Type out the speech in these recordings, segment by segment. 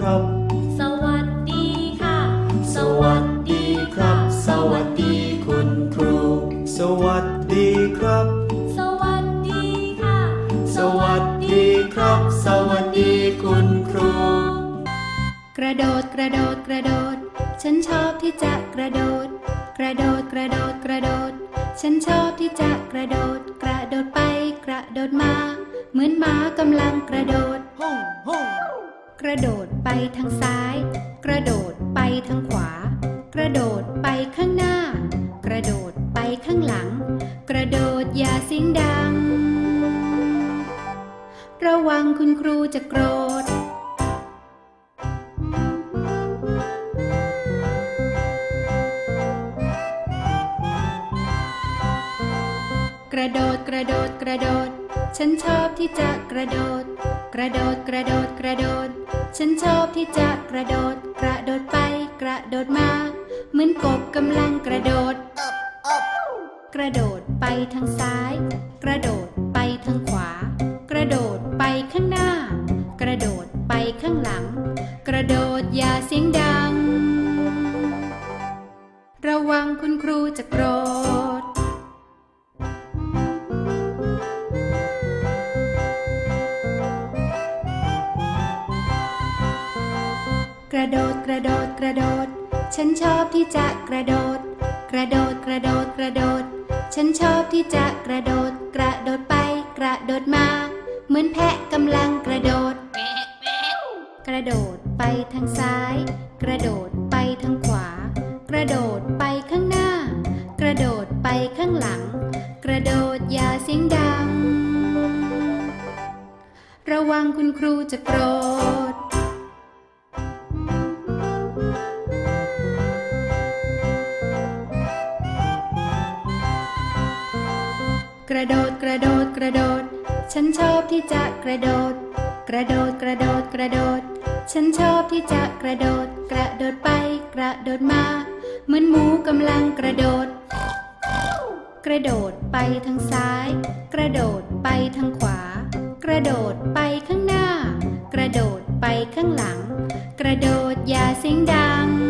ครับ สวัสดีค่ะ สวัสดีครับ สวัสดีคุณครู สวัสดีครับ สวัสดีค่ะ สวัสดีครับ สวัสดีคุณครู กระโดดกระโดดกระโดด ฉันชอบที่จะกระโดด กระโดดกระโดดกระโดด ฉันชอบที่จะกระโดด กระโดดไปกระโดดมา เหมือนหมากำลังกระโดด。 กระโดดไปทางซ้าย กระโดดไปทางขวา กระโดดไปข้างหน้า กระโดดไปข้างหลัง กระโดดอย่าเสียงดัง ระวังคุณครูจะโกรธกระโดดกระโดดกระโดด ฉันชอบที่จะกระโดด กระโดดกระโดดกระโดด ฉันชอบที่จะกระโดด กระโดดไป กระโดดมา เหมือนกบกำลังกระโดด กระโดดไปทางซ้าย กระโดดไปทางขวา กระโดดไปข้างหน้า กระโดดไปข้างหลัง กระโดดอย่าเสียงดัง ระวังคุณครูจะโกรธ ระโดดกระโดดกระโดด ฉันชอบที่จะกระโดด กระโดดกระโดดกระโดด ฉันชอบที่จะกระโดด กระโดดไปกระโดดมา เหมือนแพะกำลังกระโดด กระโดดไปทางซ้าย กระโดดไปทางขวา กระโดดไปข้างหน้า กระโดดไปข้างหลัง กระโดดอย่าเสียงดัง ระวังคุณครูจะโกรธ กระโดดกระโดดกระโดด ฉันชอบที่จะกระโดด กระโดดกระโดดกระโดด ฉันชอบที่จะกระโดด กระโดดไปกระโดดมา เหมือนหมูกำลังกระโดด กระโดดไปทางซ้าย กระโดดไปทางขวา กระโดดไปข้างหน้า กระโดดไปข้างหลัง กระโดดอย่าเสียงดัง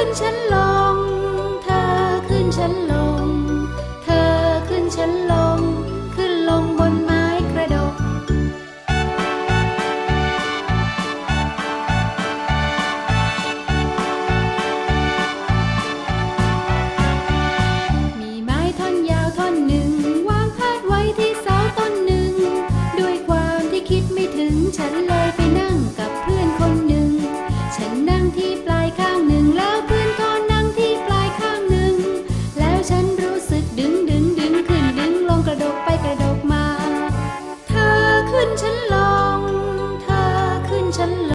ขึ้นชั้นลง เธอขึ้นชั้นลง